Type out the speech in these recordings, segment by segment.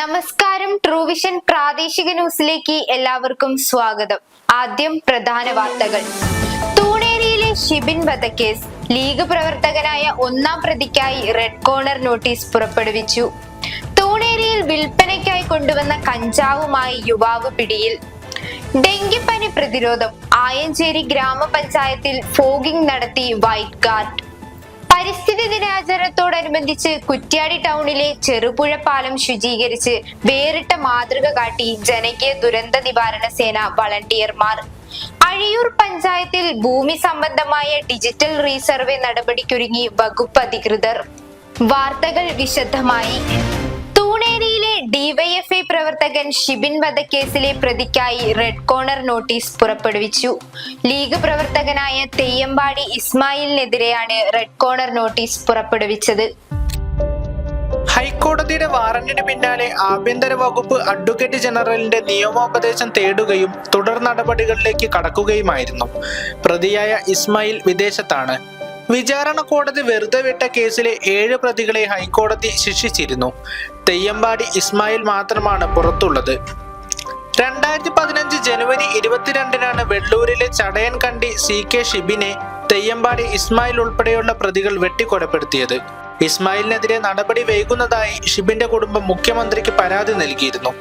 നമസ്കാരം. ട്രൂവിഷൻ പ്രാദേശിക ന്യൂസിലേക്ക് എല്ലാവർക്കും സ്വാഗതം. ആദ്യം പ്രധാന വാർത്തകൾ. തൂണേരിയിലെ ഷിബിൻ വധക്കേസ് ലീഗ് പ്രവർത്തകനായ ഒന്നാം പ്രതിക്കായി റെഡ് കോർണർ നോട്ടീസ് പുറപ്പെടുവിച്ചു. തൂണേരിയിൽ വിൽപ്പനയ്ക്കായി കൊണ്ടുവന്ന കഞ്ചാവുമായി യുവാവ് പിടിയിൽ. ഡെങ്കിപ്പനി പ്രതിരോധം. ആയഞ്ചേരി ഗ്രാമപഞ്ചായത്തിൽ ഫോഗിംഗ് നടത്തി വൈറ്റ് ഗാർഡ്. പരിസ്ഥിതി ദിനാചരണത്തോടനുബന്ധിച്ച് കുറ്റ്യാടി ടൗണിലെ ചെറുപുഴ പാലം ശുചീകരിച്ച് വേറിട്ട മാതൃക കാട്ടി ജനകീയ ദുരന്ത നിവാരണ സേന വളണ്ടിയർമാർ. അഴിയൂർ പഞ്ചായത്തിൽ ഭൂമി സംബന്ധമായ ഡിജിറ്റൽ റീസർവേ നടപടിക്കൊരുങ്ങി വകുപ്പ് അധികൃതർ. വാർത്തകൾ വിശദമായി. ഡിവൈഎഫ്ഐ പ്രവർത്തകൻ ഷിബിൻ വധക്കേസിലെ പ്രതിക്കായി റെഡ് കോർണർ നോട്ടീസ് പുറപ്പെടുവിച്ചു. ലീഗ് പ്രവർത്തകനായ തെയ്യമ്പാടി ഇസ്മായിലിനെതിരെയാണ് റെഡ് കോർണർ നോട്ടീസ് പുറപ്പെടുവിച്ചത്. ഹൈക്കോടതിയുടെ വാറന്റിന് പിന്നാലെ ആഭ്യന്തര വകുപ്പ് അഡ്വക്കേറ്റ് ജനറലിന്റെ നിയമോപദേശം തേടുകയും തുടർ നടപടികളിലേക്ക് കടക്കുകയുമായിരുന്നു. പ്രതിയായ ഇസ്മായിൽ വിദേശത്താണ്. വിചാരണ കോടതി വെറുതെ വിട്ട കേസിലെ ഏഴ് പ്രതികളെ ഹൈക്കോടതി ശിക്ഷിച്ചിരുന്നു. തെയ്യമ്പാടി ഇസ്മായിൽ മാത്രമാണ് പുറത്തുള്ളത്. രണ്ടായിരത്തി പതിനഞ്ച് ജനുവരി ഇരുപത്തിരണ്ടിനാണ് വെള്ളൂരിലെ ചടയൻ കണ്ടി സി കെ ഷിബിനെ തെയ്യമ്പാടി ഇസ്മായിൽ ഉൾപ്പെടെയുള്ള പ്രതികൾ വെട്ടിക്കൊലപ്പെടുത്തിയത്. ഇസ്മായിലിനെതിരെ നടപടി വൈകുന്നതായി ഷിബിന്റെ കുടുംബം മുഖ്യമന്ത്രിക്ക് പരാതി നൽകിയിരുന്നു.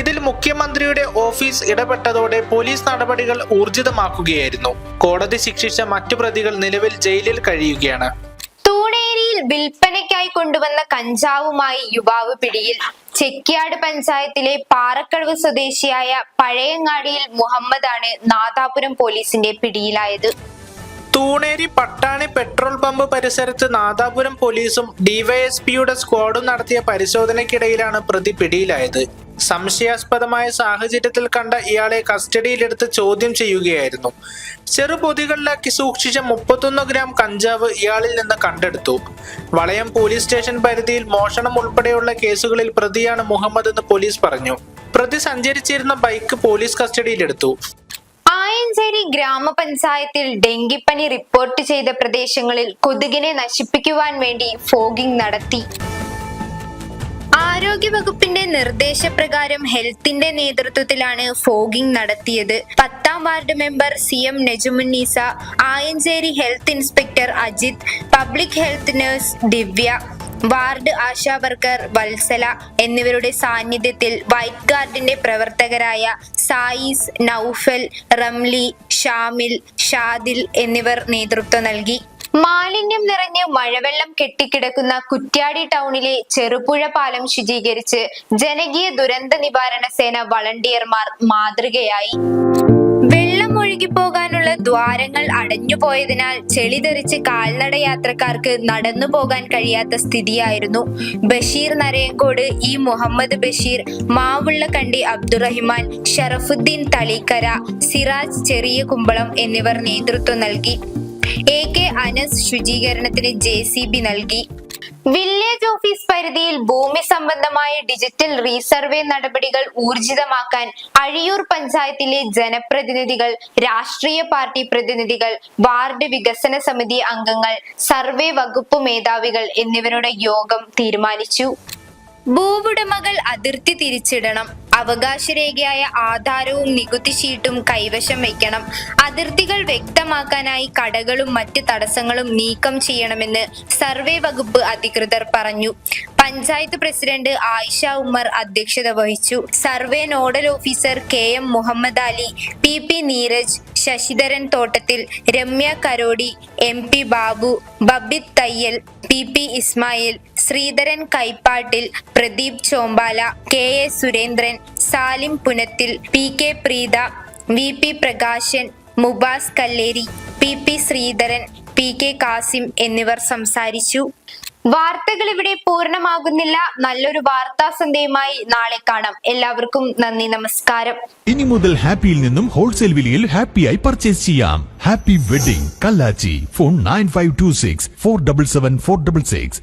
ഇതിൽ മുഖ്യമന്ത്രിയുടെ ഓഫീസ് ഇടപെട്ടതോടെ പോലീസ് നടപടികൾ ഊർജിതമാക്കുകയായിരുന്നു. കോടതി ശിക്ഷിച്ച മറ്റു പ്രതികൾ നിലവിൽ ജയിലിൽ കഴിയുകയാണ്. തൂണേരിയിൽ വിൽപ്പനയ്ക്കായി കൊണ്ടുവന്ന കഞ്ചാവുമായി യുവാവ് പിടിയിൽ. ചെക്കിയാട് പഞ്ചായത്തിലെ പാറക്കടവ് സ്വദേശിയായ പഴയങ്ങാടിയിൽ മുഹമ്മദാണ് നാദാപുരം പോലീസിന്റെ പിടിയിലായത്. തൂണേരി പട്ടാണി പെട്രോൾ പമ്പ് പരിസരത്ത് നാദാപുരം പോലീസും ഡിവൈഎസ്പിയുടെ സ്ക്വാഡും നടത്തിയ പരിശോധനയ്ക്കിടയിലാണ് പ്രതി പിടിയിലായത്. സംശയാസ്പദമായ സാഹചര്യത്തിൽ കണ്ട ഇയാളെ കസ്റ്റഡിയിലെടുത്ത് ചോദ്യം ചെയ്യുകയായിരുന്നു. ചെറുപൊതികളിലാക്കി സൂക്ഷിച്ച മുപ്പത്തൊന്ന് ഗ്രാം കഞ്ചാവ് ഇയാളിൽ നിന്ന് കണ്ടെടുത്തു. വളയം പോലീസ് സ്റ്റേഷൻ പരിധിയിൽ മോഷണം ഉൾപ്പെടെയുള്ള കേസുകളിൽ പ്രതിയാണ് മുഹമ്മദ് എന്ന് പോലീസ് പറഞ്ഞു. പ്രതി സഞ്ചരിച്ചിരുന്ന ബൈക്ക് പോലീസ് കസ്റ്റഡിയിലെടുത്തു. ആയഞ്ചേരി ഗ്രാമപഞ്ചായത്തിൽ ഡെങ്കിപ്പനി റിപ്പോർട്ട് ചെയ്ത പ്രദേശങ്ങളിൽ കൊതുകിനെ നശിപ്പിക്കുവാൻ വേണ്ടി ഫോഗിംഗ് നടത്തി. ആരോഗ്യവകുപ്പിന്റെ നിർദ്ദേശപ്രകാരം ഹെൽത്തിന്റെ നേതൃത്വത്തിലാണ് ഫോഗിംഗ് നടത്തിയത്. പത്താം ward member C M Nejumunnisa Ayancheri health inspector Ajith public health nurse Divya. Ward ASHA worker Valsala എന്നിവരുടെ സാന്നിധ്യത്തിൽ വൈറ്റ് ഗാർഡിന്റെ പ്രവർത്തകരായ സായിസ് നൌഫൽ റംലി ഷാമിൽ ഷാദിൽ എന്നിവർ നേതൃത്വം നൽകി. മാലിന്യം നിറഞ്ഞ് മഴവെള്ളം കെട്ടിക്കിടക്കുന്ന കുറ്റ്യാടി ടൗണിലെ ചെറുപുഴ പാലം ശുചീകരിച്ച് ജനകീയ ദുരന്ത നിവാരണ സേന വളണ്ടിയർമാർ മാതൃകയായി. വെള്ളം ഒഴുകിപ്പോകാനുള്ള ദ്വാരങ്ങൾ അടഞ്ഞുപോയതിനാൽ ചെളി തെറിച്ച് കാൽനട യാത്രക്കാർക്ക് നടന്നു പോകാൻ കഴിയാത്ത സ്ഥിതിയായിരുന്നു. ബഷീർ നരയങ്കോട് ഇ മുഹമ്മദ് ബഷീർ മാവുള്ള കണ്ടി അബ്ദുറഹിമാൻ ഷറഫുദ്ദീൻ തളിക്കര സിറാജ് ചെറിയ കുമ്പളം എന്നിവർ നേതൃത്വം നൽകി. എ കെ അനസ് ശുചീകരണത്തിന് ജെ സി ബി നൽകി. വില്ലേജ് ഓഫീസ് പരിധിയിൽ ഭൂമി സംബന്ധമായ ഡിജിറ്റൽ റീസർവേ നടപടികൾ ഊർജിതമാക്കാൻ അഴിയൂർ പഞ്ചായത്തിലെ ജനപ്രതിനിധികൾ രാഷ്ട്രീയ പാർട്ടി പ്രതിനിധികൾ വാർഡ് വികസന സമിതി അംഗങ്ങൾ സർവേ വകുപ്പ് മേധാവികൾ എന്നിവരുടെ യോഗം തീരുമാനിച്ചു. ഭൂവുടമകൾ അതിർത്തി തിരിച്ചിടണം. അവകാശരേഖയായ ആധാരവും നികുതി ഷീട്ടും കൈവശം വയ്ക്കണം. അതിർത്തികൾ വ്യക്തമാക്കാനായി കടകളും മറ്റ് തടസ്സങ്ങളും നീക്കം ചെയ്യണമെന്ന് സർവേ വകുപ്പ് അധികൃതർ പറഞ്ഞു. പഞ്ചായത്ത് പ്രസിഡന്റ് ആയിഷ ഉമ്മർ അധ്യക്ഷത വഹിച്ചു. Survey nodal officer K M Muhammad Ali P P Neeraj Sasidharan Thottathil Ramya Karodi M P Babu Babith Thayyil P P Ismail Sreedharan Kaippattil Pradeep Chombala K A Surendran Salim Punathil P K Preetha V P Prakashan Mubas Kalleri P P Sreedharan P K Kasim എന്നിവർ സംസാരിച്ചു. വാർത്തകൾ ഇവിടെ പൂർണമാകുന്നില്ല. നല്ലൊരു വാർത്താ സന്ധ്യയുമായി നാളെ കാണാം. എല്ലാവർക്കും നന്ദി നമസ്കാരം. ഇനി മുതൽ ഹാപ്പിയിൽ നിന്നും ഹോൾസെയിൽ വിലയിൽ ഹാപ്പിയായി പർച്ചേസ് ചെയ്യാം. Happy wedding Kallachi phone nine five two six four double seven four double six.